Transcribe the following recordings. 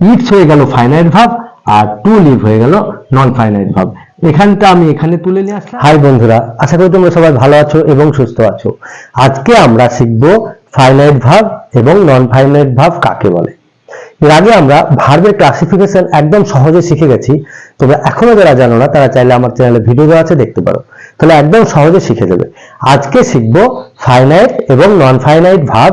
It's হয়ে গেল finite ভাব আর টু লিভ হয়ে গেল নন ফাইনাইট ভাব। এখানটা আমি এখানে তুলে নিয়ে আসলাম। হাই বন্ধুরা, আশা করি তোমরা সবাই ভালো আছো এবং সুস্থ আছো। আজকে আমরা শিখব ফাইনাইট ভাব এবং নন ফাইনাইট ভাব কাকে বলে। এর আগে আমরা ভার্বের ক্লাসিফিকেশন একদম সহজে শিখে গেছি তবে এখনও যারা জানো না, তারা চাইলে আমার চ্যানেলে ভিডিও দেওয়া আছে, দেখতে পারো। তাহলে একদম সহজে শিখে যাবে। আজকে শিখব ফাইনাইট এবং নন ফাইনাইট ভাব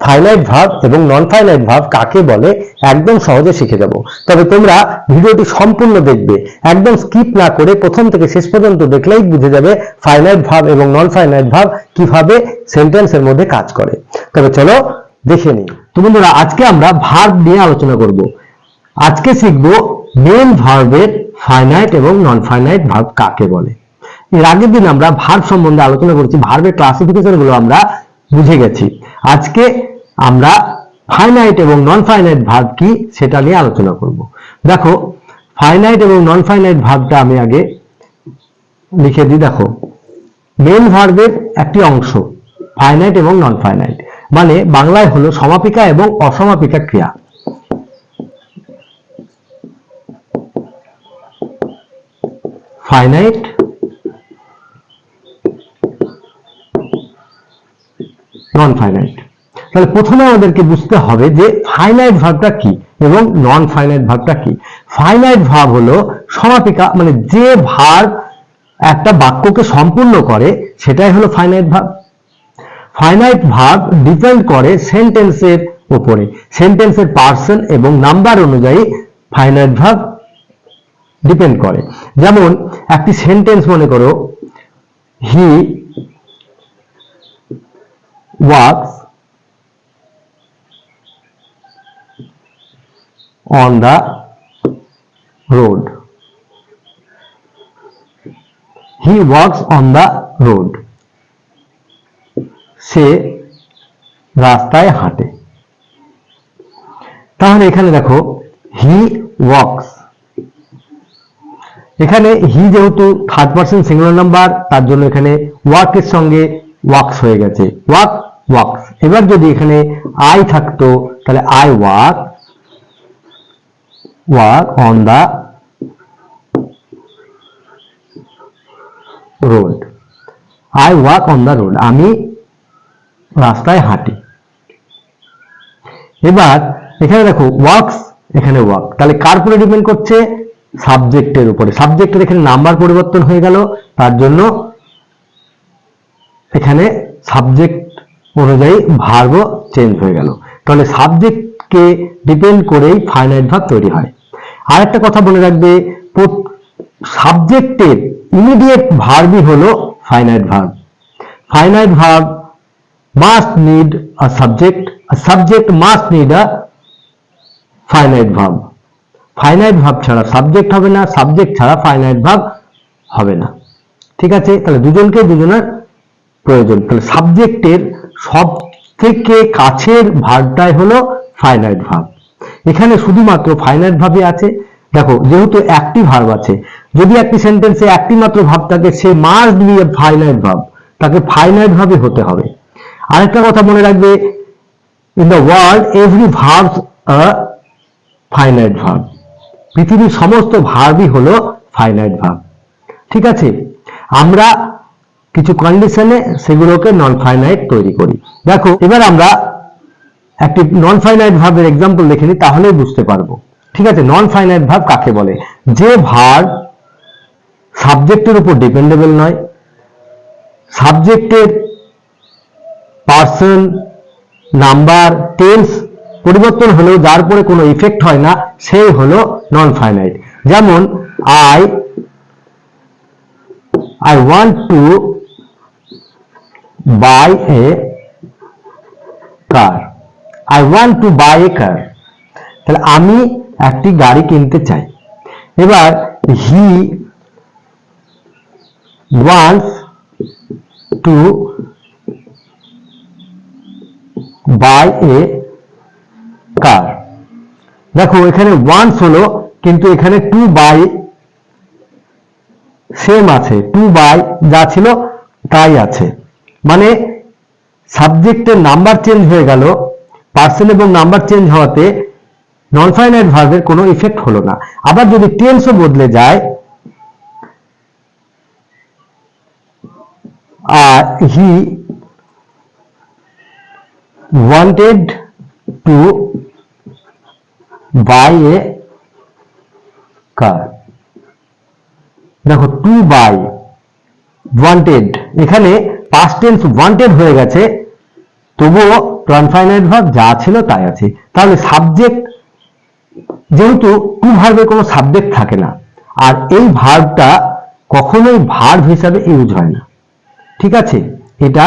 ফাইনাইট ভাব এবং নন ফাইনাইট ভাব কাকে বলে একদম সহজে শিখে যাব। তবে তোমরা ভিডিওটি সম্পূর্ণ দেখবে। একদম স্কিপ না করে প্রথম থেকে শেষ পর্যন্ত দেখলেই বুঝে যাবে ফাইনাইট ভাব এবং নন ফাইনাইট ভাব কীভাবে সেন্টেন্সের মধ্যে কাজ করে। তবে চলো দেখে নিই। তো বন্ধুরা, আজকে আমরা ভার্ব নিয়ে আলোচনা করব। আজকে শিখব মেন ভার্বের ফাইনাইট এবং নন ফাইনাইট ভার্ব কাকে বলে। এর আগের দিন আমরা ভার্ব সম্বন্ধে আলোচনা করেছি। ভার্বের ক্লাসিফিকেশনগুলো আমরা বুঝে গেছি। আজকে আমরা ফাইনাইট এবং নন ফাইনাইট ভার্ব কি সেটা নিয়ে আলোচনা করব। দেখো ফাইনাইট এবং নন ফাইনাইট ভার্বটা আমি আগে লিখে দিই। দেখো মেন ভার্বের একটি অংশ ফাইনাইট এবং নন ফাইনাইট মানে বাংলায় হলো সমাপিকা এবং অসমাপিকা ক্রিয়া। ফাইনাইট নন ফাইনাইট তাহলে প্রথমে আমাদেরকে বুঝতে হবে যে ফাইনাইট ভাবটা কি এবং নন ফাইনাইট ভাবটা কি। ফাইনাইট ভাব হলো সমাপিকা মানে যে ভার্ব একটা বাক্যকে সম্পূর্ণ করে, সেটাই হলো ফাইনাইট ভাব। ফাইনাইট ভাব ডিপেন্ড করে সেন্টেন্সের উপরে। সেন্টেন্সের পার্সন এবং নাম্বার অনুযায়ী ফাইনাইট ভাব ডিপেন্ড করে। যেমন, একটি সেন্টেন্স মনে করো হি works on the road. He works on the road. সে রাস্তায় হাঁটে তাহলে এখানে দেখো হি ওয়ার্কস এখানে হি যেহেতু থার্ড পার্সন সিঙ্গুলার নাম্বার তার জন্য এখানে ওয়ার্কের সঙ্গে ওয়ার্কস হয়ে গেছে। ওয়ার্ক ওয়ার্কস এবার যদি এখানে আই থাকতো, তাহলে I work work on the road I work on the road আমি রাস্তায় হাঁটি। এবার এখানে দেখো ওয়ার্কস এখানে ওয়ার্ক তাহলে কার উপরে ডিপেন্ড করছে? সাবজেক্টের উপরে। সাবজেক্টের এখানে নাম্বার পরিবর্তন হয়ে গেল। তার জন্য এখানে সাবজেক্ট অনুযায়ী ভার্বও চেঞ্জ হয়ে গেল। তাহলে সাবজেক্টকে ডিপেন্ড করেই ফাইনাইট ভার্ব তৈরি হয়। আর একটা কথা বলে রাখবে সাবজেক্টের ইমিডিয়েট ভার্বই হলো finite verb finite verb must need a subject a subject must need a finite verb finite verb ছাড়া সাবজেক্ট হবে না সাবজেক্ট ছাড়া ফাইনাইট ভাব হবে না। ঠিক আছে? তাহলে দুজনকে দুজনের প্রয়োজন। তাহলে সাবজেক্টের সব থেকে কাছের ভাবটাই হলো ফাইনাইট ভাব এখানে শুধুমাত্র ফাইনাইট ভাবে আছে। দেখো, যেহেতু একটি ভার্ব আছে, যদি একটি সেন্টেন্সে একটি মাত্র ভাব থাকে, সে বি এ ফাইনাইট ভাব তাকে ফাইনাইট ভাবে হতে হবে। আরেকটা কথা মনে রাখবে in the world every verbs a finite verb পৃথিবীর সমস্ত ভার্বই হলো ফাইনাইট ভার্ব ঠিক আছে? আমরা কিছু কন্ডিশনে সেগুলোকে নন ফাইনাইট তৈরি করি। দেখো, এবার আমরা একটি নন ফাইনাইট ভাবের এক্সাম্পল দেখে নিই, তাহলেই বুঝতে পারব। ঠিক আছে নন ফাইনাইট ভাব কাকে বলে? যে ভার্ব সাবজেক্টের উপর ডিপেন্ডেবল নয় সাবজেক্টের পার্সন নাম্বার টেন্স পরিবর্তন হলেও যার পরে কোনো ইফেক্ট হয় না, সেই হলো নন ফাইনাইট যেমন I I want to buy a car. I want to buy a car. তাহলে আমি একটি গাড়ি কিনতে চায় এবার he wants to buy a car দেখো, এখানে ওয়ান্স হলো, কিন্তু এখানে টু বাই সেম আছে টু বাই যা ছিল তাই আছে মানে সাবজেক্টের নাম্বার চেঞ্জ হয়ে গেল পার্সেল এবং নাম্বার চেঞ্জ হওয়াতে নন ফাইনাইট ভার্বের কোনো ইফেক্ট হলো না। আবার যদি টেন্সও বদলে যায় আর he wanted to buy a car. দেখো টু বাই ওয়ান্টেড এখানে পাস্ট টেন্স ওয়ান্টেড হয়ে গেছে, তবুও কনফাইনাইট ভার্ব যা ছিল তাই আছে। তাহলে সাবজেক্ট যেহেতু টু ভার্বের কোনো সাবজেক্ট থাকে না, আর এই ভার্বটা কখনোই ভার্ব হিসাবে ইউজ হয় না। ঠিক আছে? এটা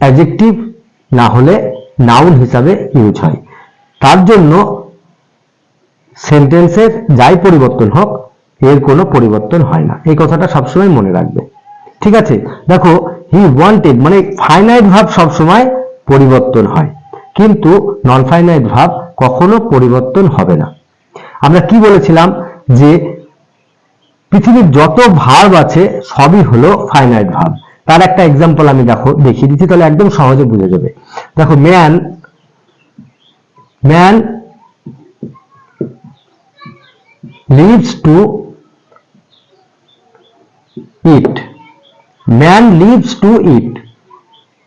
অ্যাজেক্টিভ না হলে নাউন হিসাবে ইউজ হয়। তার জন্য সেন্টেন্সের যাই পরিবর্তন হোক, এর কোনো পরিবর্তন হয় না। এই কথাটা সবসময় মনে রাখবে। ঠিক আছে? দেখো হি ওয়ান্টেড মানে ফাইনাইট ভাব সবসময় পরিবর্তন হয়। কিন্তু নন ফাইনাইট ভাব কখনো পরিবর্তন হবে না। আমরা কি বলেছিলাম? যে পৃথিবীর যত ভার্ব আছে, সবই হলো ফাইনাইট ভার্ব তার একটা এক্সাম্পল আমি দেখো, দেখিয়ে দিচ্ছি, তাহলে একদম সহজে বুঝে যাবে। দেখো man man lives to eat man lives to eat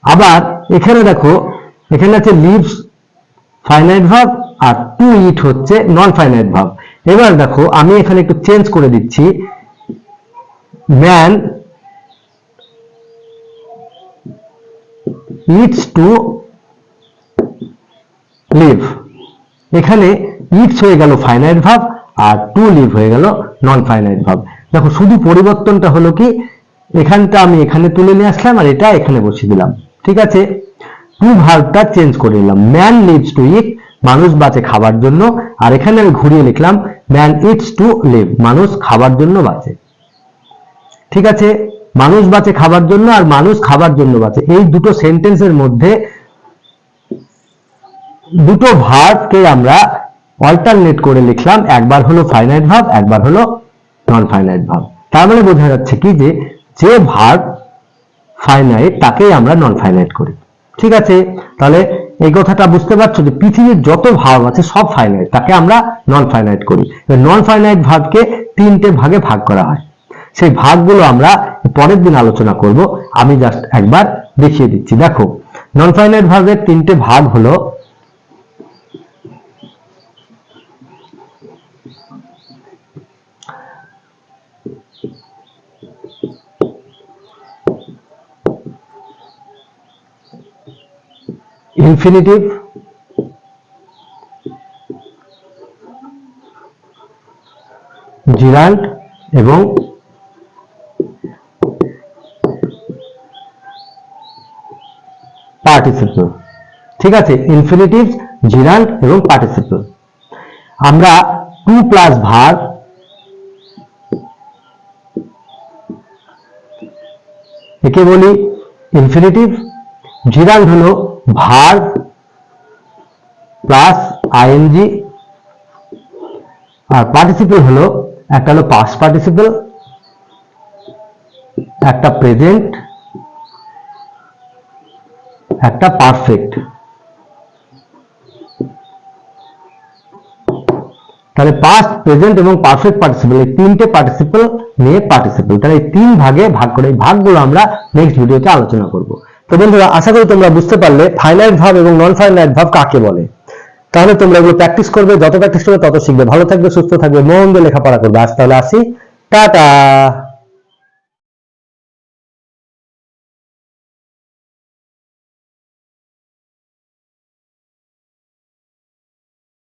আবার এখানে দেখো, এখানে আছে লিভস ফাইনাইট ভাব, আর টু ইট হচ্ছে নন ফাইনাইট ভাব। এবার দেখো, আমি এখানে একটু চেঞ্জ করে দিচ্ছি। ম্যান ইটস টু লিভ এখানে ইটস হয়ে গেল ফাইনাইট ভাব, আর টু লিভ হয়ে গেল নন ফাইনাইট ভাব। দেখো, শুধু পরিবর্তনটা হলো কি এখানটা আমি এখানে তুলে নিয়ে আসলাম আর এটা এখানে বসিয়ে দিলাম। ঠিক আছে? টু ভার্বটা চেঞ্জ করে নিলাম। ম্যান লিভস টু ইট মানুষ বাঁচে খাবার জন্য। আর এখানে আমি ঘুরিয়ে লিখলাম ম্যান ইটস টু লিভ মানুষ খাবার জন্য বাঁচে। ঠিক আছে? মানুষ বাঁচে খাবার জন্য আর মানুষ খাবার জন্য বাঁচে। এই দুটো সেন্টেন্সের মধ্যে দুটো ভার্বকে আমরা অল্টারনেট করে লিখলাম। একবার হলো ফাইনাইট ভাব একবার হলো নন ফাইনাইট ভাব তার মানে বোঝা যাচ্ছে কি যে যে ভার্ব ফাইনাইট তাকেই আমরা নন ফাইনাইট করি। ঠিক আছে? তাহলে এই কথাটা বুঝতে পারছ যে পৃথিবীর যত ভাব আছে সব ফাইনাইট তাকে আমরা নন ফাইনাইট করি। নন ফাইনাইট ভাবকে তিনটে ভাগে ভাগ করা হয়। সেই ভাগগুলো আমরা পরের দিন আলোচনা করব। আমি জাস্ট একবার দেখিয়ে দিচ্ছি। দেখো নন ফাইনাইট ভার্বের তিনটে ভাগ হলো ইনফিনিটিভ। জিরাল্ট এবং পার্টিসিপল। ঠিক আছে, ইনফিনিটিভ, জিরাল্ট এবং পার্টিসিপল। আমরা টু প্লাস ভার একে বলি ইনফিনিটিভ। জিরাল্ট হলো ভার প্লাস আইএনজি, আর পার্টিসিপল হলো একটা হলো পাস্ট পার্টিসিপল একটা প্রেজেন্ট একটা পারফেক্ট তাহলে পাস্ট প্রেজেন্ট এবং পারফেক্ট পার্টিসিপল এই তিনটে পার্টিসিপল নিয়ে পার্টিসিপল তাহলে এই তিন ভাগে ভাগ করে এই ভাগগুলো আমরা নেক্সট ভিডিওতে আলোচনা করব। তো বন্ধুরা, আশা করি তোমরা বুঝতে পারলে ফাইনাইট ভাব এবং নন ফাইনাইট ভাব কাকে বলে। তাহলে তোমরা এগুলো প্র্যাকটিস করবে, যত প্র্যাকটিস করবে তত শিখবে। ভালো থাকবে, সুস্থ থাকবে, মন দিয়ে লেখাপড়া করবে। আজ তাহলে আসি। টাটা!